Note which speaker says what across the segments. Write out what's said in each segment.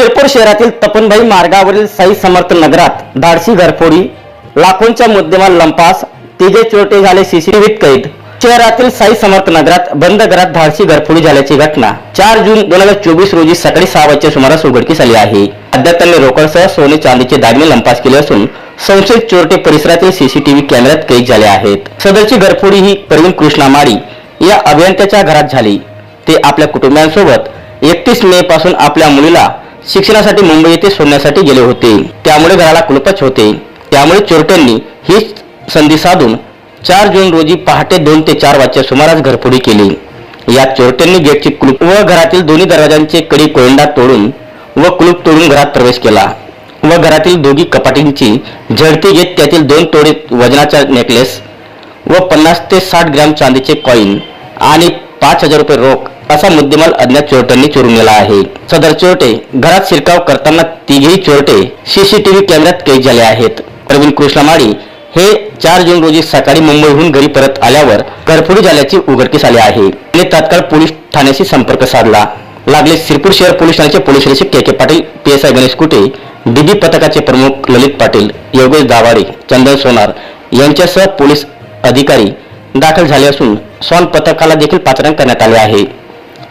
Speaker 1: शिरपूर शहरातील तपनभाई मार्गावरील साई समर्थ नगरात धाडसी घरफोडी लाखोंच्या मुद्देमाल लंपास तिघे चोरटे झाले सीसीटीव्हीत कैद. शहरातील साई समर्थ नगरात बंद घरात धाडसी घरफोडी झाल्याची घटना. चार जून दोन हजार चोवीस रोजी सकाळी सहा वाजच्या सुमारास उघडकीस आली आहे. अद्याप रोकडसह सोने चांदीचे दागिने लंपास केले असून संशयित चोरटे परिसरातील सीसीटीव्ही कॅमेऱ्यात कैद झाले आहेत. सदरची घरफोडी ही प्रवीण कृष्णा माळी या अभियंत्याच्या घरात झाली. ते आपल्या कुटुंबियांसोबत एकतीस मे पासून आपल्या मुलीला शिक्षणासाठी मुंबई येथे सोडण्यासाठी गेले होते. त्यामुळे घराला कुलपच होते. त्यामुळे चोरट्यांनी हीच संधी साधून चार जून रोजी पहाटे दोन ते चार वाजच्या सुमारास घरफोडी केली. या चोरट्यांनी गेटची कुलूप व घरातील दोन्ही दरवाजांचे कडी कोयंडा तोडून व कुलूप तोडून घरात प्रवेश केला. व घरातील दोघी कपाटींची झडती घेत त्यातील दोन तोडे वजनाचा नेकलेस व पन्नास ते साठ ग्रॅम चांदीचे कॉईन आणि पाच हजार रुपये रोख असा मुद्देमाल अज्ञात चोरट्यांनी चोरून नेला आहे. सदर चोरटे घरात शिरकाव करताना तिघेही चोरटे सीसीटीव्ही कॅमेऱ्यात कैद झाले आहेत. प्रवीण कृष्णमाडी हे चार जून रोजी सकाळी मुंबईहून घरी परत आल्यावर घरफोडी झाल्याची उघडकीस आले आहे. आणि तात्काळ पोलीस ठाण्याशी संपर्क साधला. लागले शिरपूर शहर पोलीस ठाण्याचे पोलीस निरीक्षक K K Patil P S I Ganesh Kute DB पथकाचे प्रमुख ललित पाटील योगेश दावाडे चंदन सोनार यांच्यासह पोलीस अधिकारी दाखल झाले असून स्वान पथकाला देखील पाचारण करण्यात आले आहे.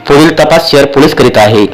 Speaker 1: पुढील तपास शहर पोलीस करीत आहे.